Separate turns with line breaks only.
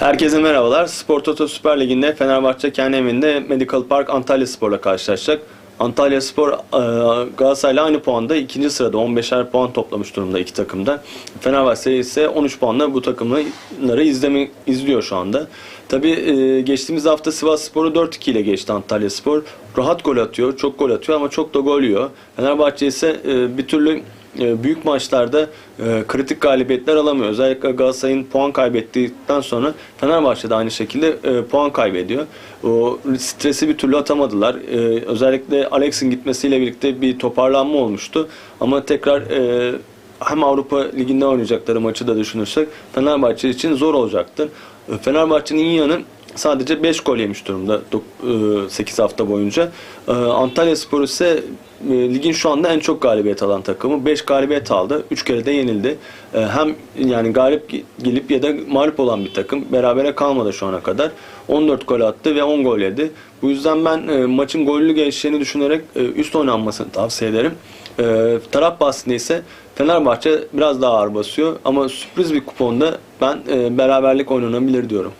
Herkese merhabalar. Spor Toto Süper Ligi'nde Fenerbahçe kendi evinde Medical Park Antalya Spor'la karşılaşacak. Antalya Spor e, Galatasaray'la aynı puanda ikinci sırada 15'er puan toplamış durumda iki takımda. Fenerbahçe ise 13 puanla bu takımları izleme, izliyor şu anda. Tabi geçtiğimiz hafta Sivas Spor'u 4-2 ile geçti Antalya Spor. Rahat gol atıyor, çok gol atıyor ama çok da gol yiyor. Fenerbahçe ise e, bir türlü e, büyük maçlarda e, kritik galibiyetler alamıyor. Özellikle Galatasaray'ın puan kaybettikten sonra Fenerbahçe de aynı şekilde e, puan kaybediyor. O stresi bir türlü atamadılar. E, özellikle Alex'in gitmesiyle birlikte bir toparlanma olmuştu. Ama tekrar e, hem Avrupa Ligi'nde oynayacakları maçı da düşünürsek Fenerbahçe için zor olacaktır. E, Fenerbahçe'nin iyi yanı sadece 5 gol yemiş durumda 8 hafta boyunca. E, Antalya Spor ise e, ligin şu anda en çok galibiyet alan takımı. 5 galibiyet aldı. 3 kere de yenildi. E, Hem yani galip gelip ya da mağlup olan bir takım. Berabere kalmadı şu ana kadar. 14 gol attı ve 10 gol yedi. Bu yüzden ben e, maçın gollü geçeceğini düşünerek e, üst oynanmasını tavsiye ederim. E, Taraf bahsinde ise Fenerbahçe biraz daha ağır basıyor ama sürpriz bir kuponda ben e, beraberlik oynanabilir diyorum.